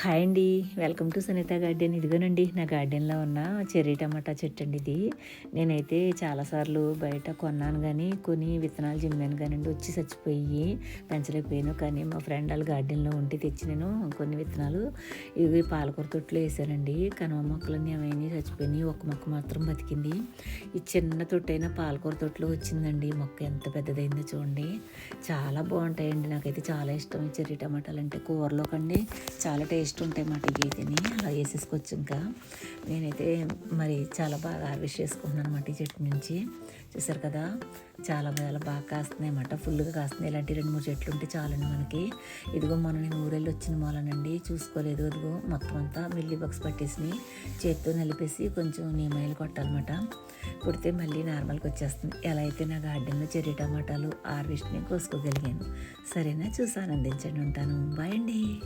Hi అండి. Welcome to Sunitha garden. ఇదిగోనండి నా గార్డెన్లో ఉన్న చెర్రీ టమాటా చెట్టు అండి ఇది. నేనైతే చాలాసార్లు బయట కొన్నాను కానీ కొన్ని విత్తనాలు చిమ్మాను కానివ్వండి వచ్చి చచ్చిపోయి పెంచలేకపోయాను. కానీ మా ఫ్రెండ్ వాళ్ళ గార్డెన్లో ఉంటే తెచ్చి నేను కొన్ని విత్తనాలు ఇవి పాలకూర తొట్లు వేసానండి. కనుమ మొక్కలన్నీ ఏమైనా చచ్చిపోయినాయి. ఒక మొక్క మాత్రం బతికింది. ఈ చిన్న తొట్టైన పాలకూర తొట్టులో వచ్చిందండి. మొక్క ఎంత పెద్దదైందో చూడండి. చాలా బాగుంటాయండి. నాకైతే చాలా ఇష్టం ఈ చెర్రీ టమాటాలు అంటే కూరలో కండి చాలా టేస్ట్ ఉంటాయి మాట ఇవి అలా వేసేసుకోవచ్చు ఇంకా. నేనైతే మరి చాలా బాగా హార్వెస్ట్ చేసుకుంటున్నాను అనమాట ఈ చెట్టు నుంచి. చూసారు కదా? చాలా చాలా బాగా కాస్తున్నాయి అన్నమాట ఫుల్గా కాస్తున్నాయి. ఇలాంటి రెండు మూడు చెట్లు ఉంటే చాలండి మనకి. ఇదిగో మొన్న నేను ఊరెళ్ళి వచ్చిన మూలనండి. చూసుకోలేదు ఇదిగో మొత్తం అంతా మిల్లీ బాక్స్ పట్టేసి చేత్తో నలిపేసి కొంచెం నీమాయిలు కొట్టాలన్నమాట కొడితే మళ్ళీ నార్మల్కి వచ్చేస్తుంది. ఎలా అయితే నా గార్డెన్లో చెర్రీ టమాటాలు హార్వెస్ట్ని కోసుకోగలిగాను. సరేనా? చూసి ఆనందించండి. ఉంటాను. బాయ్ అండి.